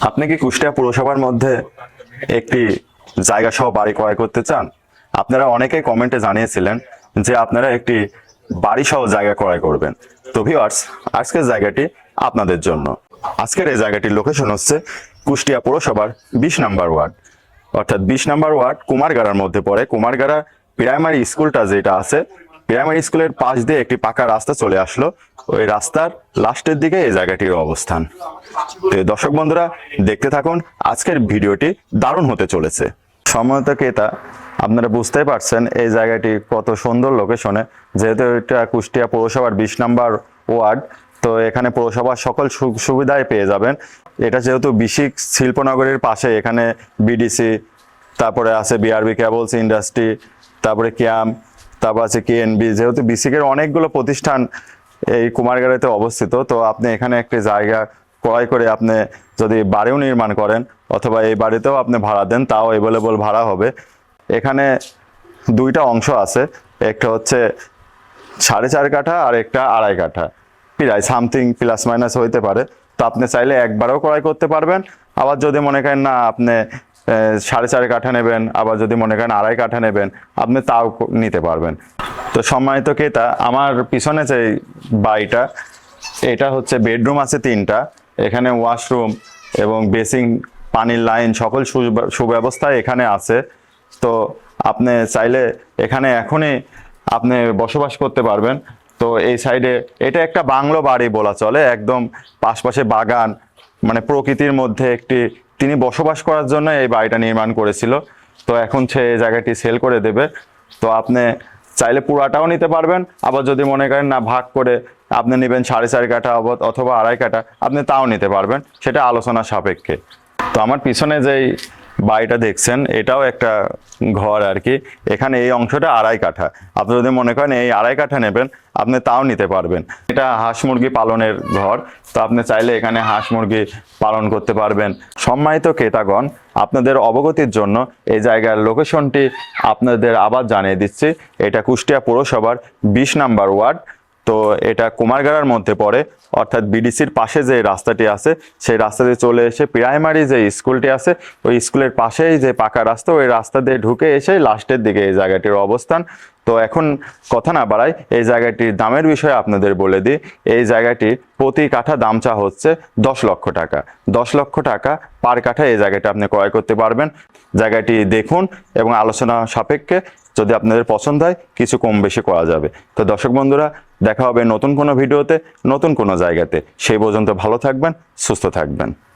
আপনি কি কুষ্টিয়া পুরসভার মধ্যে একটি জায়গা সহ বাড়ি ক্রয় করতে চান? আপনারা অনেকেই কমেন্টে জানিয়েছিলেন যে আপনারা একটি বাড়ি সহ জায়গা ক্রয় করবেন। তো ভিউয়ার্স আজকের জায়গাটি আপনাদের জন্য। আজকের এই জায়গাটির লোকেশন হচ্ছে কুষ্টিয়া পুরসভার বিশ নাম্বার ওয়ার্ড। অর্থাৎ বিশ নাম্বার ওয়ার্ড কুমারগাড়ার মধ্যে পড়ে। কুমারগাড়া প্রাইমারি স্কুলটা যেটা আছে প্রাইমারি স্কুলের পাশ দিয়ে একটি পাকা রাস্তা চলে আসলো। ওই রাস্তার লাস্টের দিকে এই জায়গাটির অবস্থান। তো দর্শক বন্ধুরা, দেখতে থাকুন, আজকের ভিডিওটি দারুণ হতে চলেছে। সময়ত ক্রেতা, আপনারা বুঝতেই পারছেন এই জায়গাটি কত সুন্দর লোকেশনে যেহেতু এটা কুষ্টিয়া পৌরসভার বিশ নাম্বার ওয়ার্ড, তো এখানে পৌরসভার সকল সু- সুবিধাই পেয়ে যাবেন। এটা যেহেতু বিশিক শিল্পনগরীর পাশে, এখানে বিডিসি তারপরে আছে বিআরবি কেবলস ইন্ডাস্ট্রি তারপরে ক্যাম তারপর আছে কেএনবি যেহেতু বিসিকের অনেকগুলো প্রতিষ্ঠান এই কুমারগাড়িতে অবস্থিত, তো আপনি এখানে একটি জায়গা ক্রয় করে আপনি যদি বাড়িও নির্মাণ করেন অথবা এই বাড়িতেও আপনি ভাড়া দেন, তাও অ্যাভেলেবল ভাড়া হবে। এখানে দুইটা অংশ আছে, একটা হচ্ছে সাড়ে চার কাঠা আর একটা আড়াই কাঠা। প্রায় সামথিং প্লাস মাইনাস হইতে পারে। তো আপনি চাইলে একবারও ক্রয় করতে পারবেন। আবার যদি মনে করেন না, আপনি সাড়ে চার কাঠা নেবেন, আবার যদি মনে করেন আড়াই কাঠা নেবেন, আপনি তাও নিতে পারবেন। তো সম্মানিত ক্রেতা, আমার পিছনে যে বাড়িটা, এটা হচ্ছে বেডরুম আছে তিনটা, এখানে ওয়াশরুম এবং বেসিং পানির লাইন, সকল সুব্যবস্থা এখানে আছে। তো আপনি চাইলে এখানে এখনই আপনি বসবাস করতে পারবেন। তো এই সাইডে, এটা একটা বাংলো বাড়ি বলা চলে, একদম পাশপাশে বাগান মানে প্রকৃতির মধ্যে একটি তিনি বসবাস করার জন্য এই বাড়িটা নির্মাণ করেছিল। তো এখন সে এই জায়গাটি সেল করে দেবে। তো আপনি চাইলে পুরাটাও নিতে পারবেন। আবার যদি মনে করেন না ভাগ করে আপনি নেবেন সাড়ে চার কাঠা অথবা আড়াই কাঠা, আপনি তাও নিতে পারবেন। সেটা আলোচনা সাপেক্ষে। তো আমার পিছনে যেই বাড়িটা দেখছেন, এটাও একটা ঘর আর কি। এখানে এই অংশটা আড়াই কাঠা। আপনি যদি মনে করেন এই আড়াই কাঠা নেবেন, আপনি তাও নিতে পারবেন। এটা হাঁস মুরগি পালনের ঘর, তো আপনি চাইলে এখানে হাঁস মুরগি পালন করতে পারবেন। সম্মানিত ক্রেতাগণ, আপনাদের অবগতির জন্য এই জায়গার লোকেশনটি আপনাদের আবার জানিয়ে দিচ্ছি। এটা কুষ্টিয়া পৌরসভার বিশ নাম্বার ওয়ার্ড। তো এটা কুমারগাড়ার মধ্যে পড়ে, অর্থাৎ বিডিসির পাশে যে রাস্তাটি আছে, সেই রাস্তা দিয়ে চলে এসে প্রাইমারি যে স্কুলটি আছে, ওই স্কুলের পাশেই যে পাকা রাস্তা, ওই রাস্তা দিয়ে ঢুকে এসে লাস্টের দিকে এই জায়গাটির অবস্থান। তো এখন কথা না বাড়াই, এই জায়গাটির দামের বিষয়ে আপনাদের বলে দিই, এই জায়গাটির প্রতি কাঠা দাম চা হচ্ছে দশ লক্ষ টাকা। দশ লক্ষ টাকা পার কাঠা এই জায়গাটা আপনি ক্রয় করতে পারবেন। জায়গাটি দেখুন এবং আলোচনা সাপেক্ষে যদি আপনাদের পছন্দ হয়, কিছু কম বেশি করা যাবে। তো দর্শক বন্ধুরা দেখা হবে নতুন কোনো ভিডিওতে নতুন কোনো জায়গাতে। সেই পর্যন্ত ভালো থাকবেন সুস্থ থাকবেন।